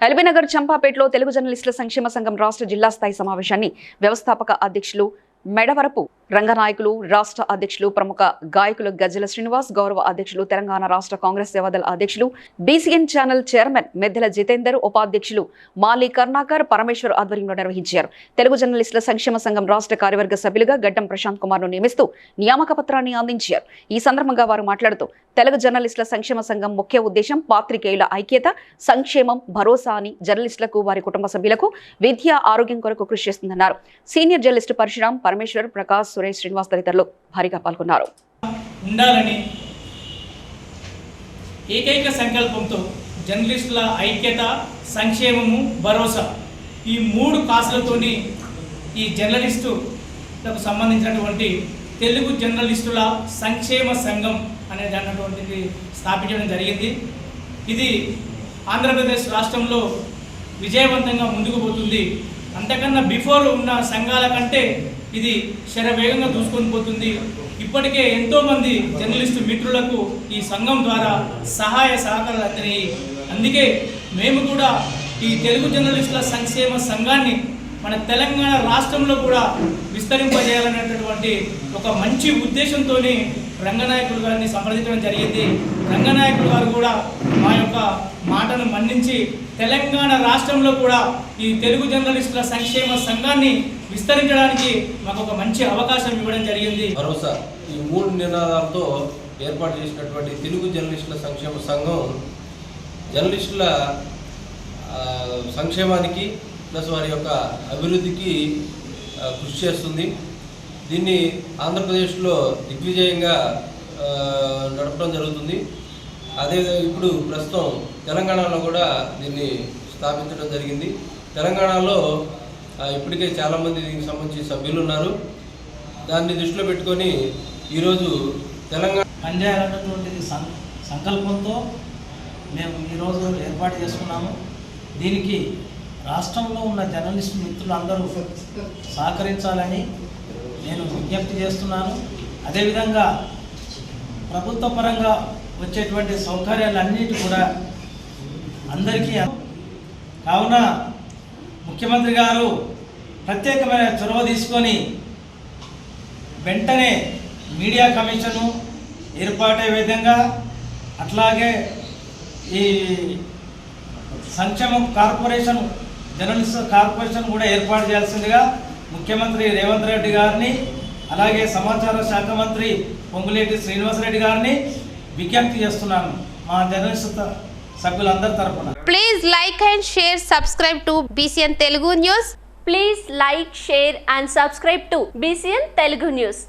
ఎల్బీనగర్ చంపాపేటలో తెలుగు జర్నలిస్టుల సంక్షేమ సంఘం రాష్ట్ర జిల్లా స్థాయి సమావేశాన్ని వ్యవస్థాపక అధ్యక్షులు మెడవరపు రంగనాయకులు రాష్ట్ర అధ్యక్షులు ప్రముఖ గాయకులు గజ్జల శ్రీనివాస్ గౌరవ అధ్యక్షులు తెలంగాణ రాష్ట్ర కాంగ్రెస్ సేవాదళ అధ్యక్షులు BCN channel chairman Meddela Jitender ఉపాధ్యక్షులు మాలి కర్ణాకర్ పరమేశ్వర్ ఆధ్వర్యంలో నిర్వహించారు. తెలుగు జర్నలిస్టుల సంక్షేమ సంఘం రాష్ట్ర కార్యవర్గ సభ్యులుగా గడ్డం ప్రశాంత్ కుమార్ను నియమిస్తూ నియామక పత్రాన్ని అందించారు. ఈ సందర్భంగా వారు మాట్లాడుతూ తెలుగు జర్నలిస్టుల సంక్షేమ సంఘం ముఖ్య ఉద్దేశం పాత్రికేయుల ఐక్యత సంక్షేమం భరోసా అని జర్నలిస్టులకు వారి కుటుంబ సభ్యులకు విద్య ఆరోగ్యం కొరకు కృషి చేస్తుందన్నారు. సీనియర్ జర్నలిస్టు పరశురాం పరమేశ్వర్ ప్రకాష్ సురేష్ శ్రీనివాస్ తదితరులు భారీగా పాల్గొన్నారు. ఉండాలని ఏకైక సంకల్పంతో జర్నలిస్టుల ఐక్యత సంక్షేమము భరోసా ఈ మూడు కాసులతోని ఈ జర్నలిస్టులకు సంబంధించినటువంటి తెలుగు జర్నలిస్టుల సంక్షేమ సంఘం అనేది అన్నటువంటిది స్థాపించడం జరిగింది. ఇది ఆంధ్రప్రదేశ్ రాష్ట్రంలో విజయవంతంగా ముందుకు పోతుంది. అంతకన్నా బిఫోర్ ఉన్న సంఘాల కంటే ఇది శరవేగంగా దూసుకొని పోతుంది. ఇప్పటికే ఎంతోమంది జర్నలిస్టు మిత్రులకు ఈ సంఘం ద్వారా సహాయ సహకారాలు అందినాయి. అందుకే మేము కూడా ఈ తెలుగు జర్నలిస్టుల సంక్షేమ సంఘాన్ని మన తెలంగాణ రాష్ట్రంలో కూడా విస్తరింపజేయాలనేటటువంటి ఒక మంచి ఉద్దేశంతోనే రంగనాయకుడు గారిని సంప్రదించడం జరిగింది. రంగనాయకుడు గారు కూడా మా యొక్క మాటను మన్నించి తెలంగాణ రాష్ట్రంలో కూడా ఈ తెలుగు జర్నలిస్టుల సంక్షేమ సంఘాన్ని విస్తరించడానికి మాకు ఒక మంచి అవకాశం ఇవ్వడం జరిగింది. భరోసా. ఈ మూడు నినాదాలతో ఏర్పాటు చేసినటువంటి తెలుగు జర్నలిస్టుల సంక్షేమ సంఘం జర్నలిస్టుల సంక్షేమానికి ప్లస్ వారి యొక్క అభివృద్ధికి కృషి చేస్తుంది. దీన్ని ఆంధ్రప్రదేశ్లో దిగ్విజయంగా నడపడం జరుగుతుంది. అదే ఇప్పుడు ప్రస్తుతం తెలంగాణలో కూడా దీన్ని స్థాపించడం జరిగింది. తెలంగాణలో ఇప్పటికే చాలామంది దీనికి సంబంధించి సభ్యులు ఉన్నారు దాన్ని దృష్టిలో పెట్టుకొని ఈరోజు తెలంగాణ పనిచేయాలన్నటువంటిది సం సంకల్పంతో మేము ఈరోజు ఏర్పాటు చేసుకున్నాము. దీనికి రాష్ట్రంలో ఉన్న జర్నలిస్ట్ మిత్రులు అందరూ సహకరించాలని నేను విజ్ఞప్తి చేస్తున్నాను. అదేవిధంగా ప్రభుత్వ పరంగా వచ్చేటువంటి సౌకర్యాలన్నిటి కూడా అందరికీ కావున ముఖ్యమంత్రి గారు ప్రత్యేకమైన చొరవ తీసుకొని వెంటనే మీడియా కమిషను ఏర్పాటయ్యే విధంగా అట్లాగే ఈ సంక్షేమ కార్పొరేషన్ జర్నలిస్ట్ కార్పొరేషన్ కూడా ఏర్పాటు చేయాల్సిందిగా ముఖ్యమంత్రి రేవంత్ రెడ్డి గారిని అలాగే సమాచార శాఖ మంత్రి పొంగులేటి శ్రీనివాసరెడ్డి గారిని విజ్ఞప్తి చేస్తున్నాను మా జర్నలిస్ట్ సభ్యులందరి తరఫున please like and share subscribe to BCN Telugu news please like share and subscribe to BCN Telugu news